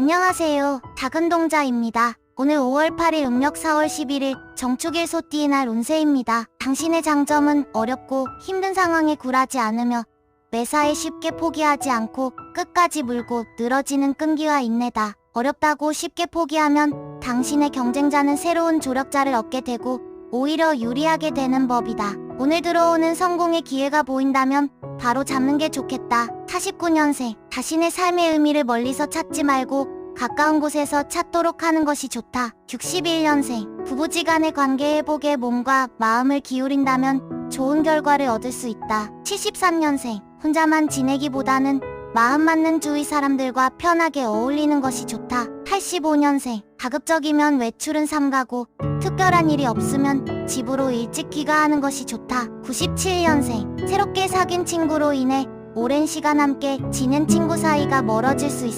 안녕하세요. 작은 동자입니다. 오늘 5월 8일 음력 4월 11일 정축일 소띠의 날 운세입니다. 당신의 장점은 어렵고 힘든 상황에 굴하지 않으며 매사에 쉽게 포기하지 않고 끝까지 물고 늘어지는 끈기와 인내다. 어렵다고 쉽게 포기하면 당신의 경쟁자는 새로운 조력자를 얻게 되고 오히려 유리하게 되는 법이다. 오늘 들어오는 성공의 기회가 보인다면 바로 잡는 게 좋겠다. 49년생. 자신의 삶의 의미를 멀리서 찾지 말고 가까운 곳에서 찾도록 하는 것이 좋다. 61년생. 부부지간의 관계 회복에 몸과 마음을 기울인다면 좋은 결과를 얻을 수 있다. 73년생. 혼자만 지내기보다는 마음 맞는 주위 사람들과 편하게 어울리는 것이 좋다. 85년생. 가급적이면 외출은 삼가고 특별한 일이 없으면 집으로 일찍 귀가하는 것이 좋다. 97년생. 새롭게 사귄 친구로 인해 오랜 시간 함께 지낸 친구 사이가 멀어질 수 있어